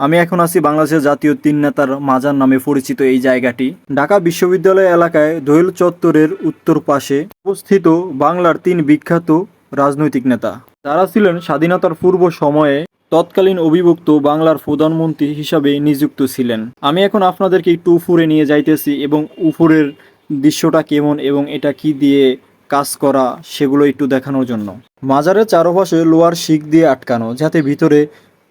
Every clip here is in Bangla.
আমি এখন আছি বাংলাদেশের জাতীয় তিন নেতার মাজার নামে পরিচিত এই জায়গাটি। ঢাকা বিশ্ববিদ্যালয় এলাকায় দোয়েল চত্বরের উত্তর পাশে অবস্থিত বাংলার তিন বিখ্যাত রাজনৈতিক নেতা। তারা ছিলেন স্বাধীনতার পূর্ব সময়ে তৎকালীন অভিভুক্ত বাংলার প্রধানমন্ত্রী হিসাবে নিযুক্ত ছিলেন। আমি এখন আপনাদেরকে একটু উপরে নিয়ে যাইতেছি এবং উফুরের দৃশ্যটা কেমন এবং এটা কি দিয়ে কাজ করা সেগুলো একটু দেখানোর জন্য। মাজারের চারপাশে লোহার শিক দিয়ে আটকানো, যাতে ভিতরে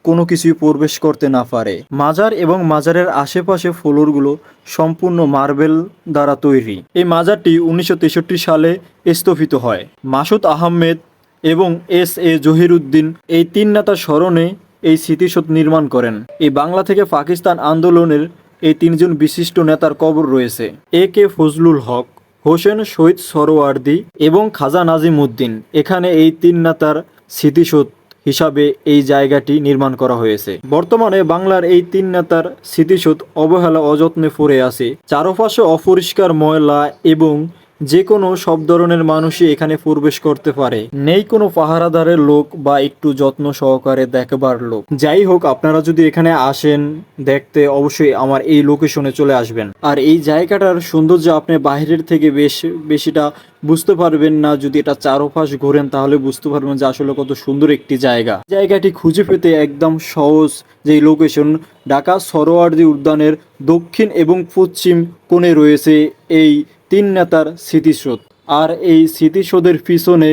কোনো কিছুই প্রবেশ করতে না পারে। মাজার এবং মাজারের আশেপাশে ফ্লোরগুলো সম্পূর্ণ মার্বেল দ্বারা তৈরি। এই মাজারটি উনিশশো তেষট্টি সালে স্থপিত হয়। মাসুদ আহমেদ এবং এস এ জহিরুদ্দিন এই তিন নেতার স্মরণে এই স্মৃতিসৌধ নির্মাণ করেন। এই বাংলা থেকে পাকিস্তান আন্দোলনের এই তিনজন বিশিষ্ট নেতার কবর রয়েছে। এ কে ফজলুল হক, হোসেন শহীদ সরোয়ার্দি এবং খাজা নাজিম উদ্দিন এখানে এই তিন নেতার স্মৃতিসৌধ হিসাবে এই জায়গাটি নির্মাণ করা হয়েছে। বর্তমানে বাংলার এই তিন নেতার স্মৃতিসৌধ অবহেলা অযত্নে পড়ে আছে। চারপাশে অপরিষ্কার ময়লা এবং যে কোনো সব ধরনের মানুষই এখানে প্রবেশ করতে পারে। নেই কোনো পাহারাদারের লোক বা একটু যত্ন সহকারে দেখবার লোক। যাই হোক, আপনারা যদি এখানে আসেন দেখতে অবশ্যই আমার এই লোকেশনে চলে আসবেন। আর এই জায়গাটার সৌন্দর্য আপনি বাইরের থেকে বেশ, বেশিটা বুঝতে পারবেন না। যদি এটা চারোপাশ ঘোরেন, তাহলে বুঝতে পারবেন যে আসলে কত সুন্দর একটি জায়গা। জায়গাটি খুঁজে পেতে একদম সহজ যে লোকেশন ঢাকা সরোয়ার্দি উদ্যানের দক্ষিণ এবং পশ্চিম কোণে রয়েছে এই তিন নেতার স্মৃতিসৌধ আর এই স্মৃতিসৌধের পিছনে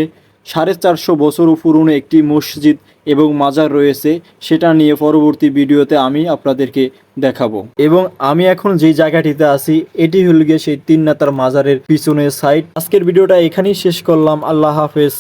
সাড়ে চারশো বছর পুরনো একটি মসজিদ এবং মাজার রয়েছে, সেটা নিয়ে পরবর্তী ভিডিওতে আমি আপনাদেরকে দেখাবো। এবং আমি এখন যে জায়গাটিতে আছি, এটি হল গিয়ে সেই তিন নেতার মাজারের পিছনে সাইড আজকের ভিডিওটা এখানেই শেষ করলাম। আল্লাহ হাফেজ।